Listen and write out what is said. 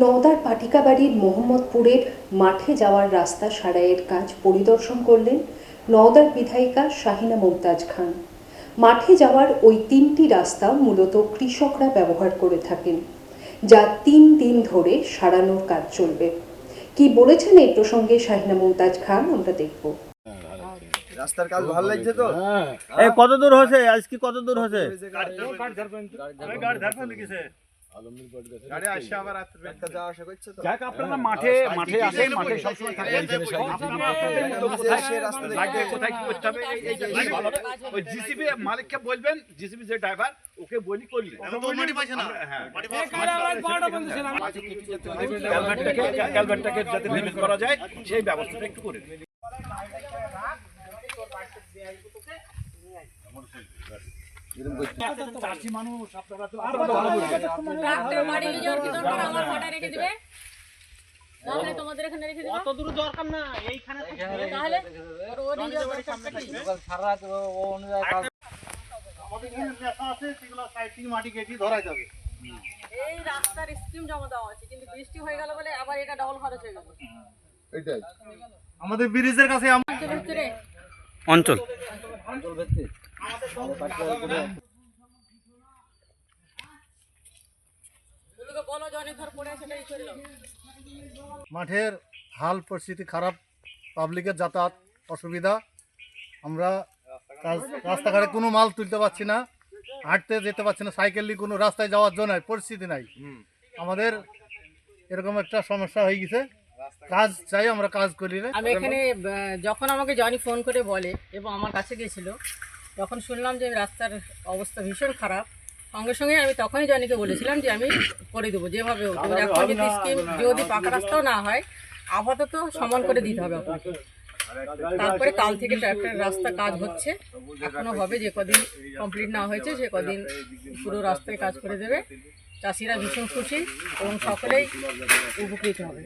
নওদার পাটিকাবাড়ির মোহাম্মদপুরের মাঠে যাওয়ার রাস্তা সারাইয়ের কাজ পরিদর্শন করলেন নওদার বিধায়িকা শাহিনা মুমতাজ খান। মাঠে যাওয়ার ওই তিনটি রাস্তা মূলত কৃষকরা ব্যবহার করে থাকেন যা তিন দিন ধরে সারানোর কাজ চলবে। কি বলেছেন এই প্রসঙ্গে শাহিনা মুমতাজ খান আমরা দেখব। রাস্তার কাজ ভালো লাগছে তো? এই কত দূর হচ্ছে আজকে কত দূর হচ্ছে যাক আপনারা মাঠে মাঠে আসেন মাঠে সবসময় থাকেন কোথায় কি করতে হবে। ওই জিসিবি মালিককে বলবেন জিসিবি যে ড্রাইভার ওকে বলি করলে। হ্যাঁ। যাতে করা যায় সেই ব্যবস্থাটা একটু করে দিন। চাষি মানুষ আপনারা তো আপনারা ভালো বুঝবেন। ট্রাক্টর বাড়ি নিয়ে যাওয়ার কি দরকার আমার ফাটা রেখে দিবে তাহলে তোমাদের এখানে রেখে দিবা। অত দূর দরকার না এইখানে তাহলে ওর ও নিয়ে যাওয়ার দরকার কি? আমাদের এখানে নেশা আছে সেগুলো সাইড থেকে মাটি কেটে ধরা যাবে। এই রাস্তার স্কিম জমা দেওয়া আছে কিন্তু বৃষ্টি হয়ে গেল বলে আবার এটা ডবল খরচ হয়ে গেল। এটাই। আমাদের ব্রিজের কাছে চলে অঞ্চল। মাঠের হাল পরিস্থিতি খারাপ পাবলিকের যাতায়াত অসুবিধা। আমরা রাস্তাঘাটে কোনো মাল তুলতে পারছি না হাঁটতে যেতে পারছি না সাইকেল নিয়ে কোনো রাস্তায় যাওয়ার জন্য পরিস্থিতি নাই। আমাদের এরকম একটা সমস্যা হয়ে গেছে। কাজ চাই আমরা কাজ করি না আমি এখানে যখন আমাকে জনি ফোন করে বলে এবং আমার কাছে গেছিল তখন শুনলাম যে রাস্তার অবস্থা ভীষণ খারাপ। সঙ্গে সঙ্গে আমি তখনই জনিকে বলেছিলাম যে আমি করে দেবো যেভাবে এখন যদি স্কিম যদি পাকা রাস্তাও না হয় আপাতত সমান করে দিতে হবে আপনাকে। তারপরে কাল থেকে ট্রাক্টরের রাস্তা কাজ হচ্ছে। এখনও হবে যে কদিন কমপ্লিট না হয়েছে সে কদিন পুরো রাস্তায় কাজ করে দেবে। চাষিরা ভীষণ খুশি এবং সকলেই উপকৃত হবে।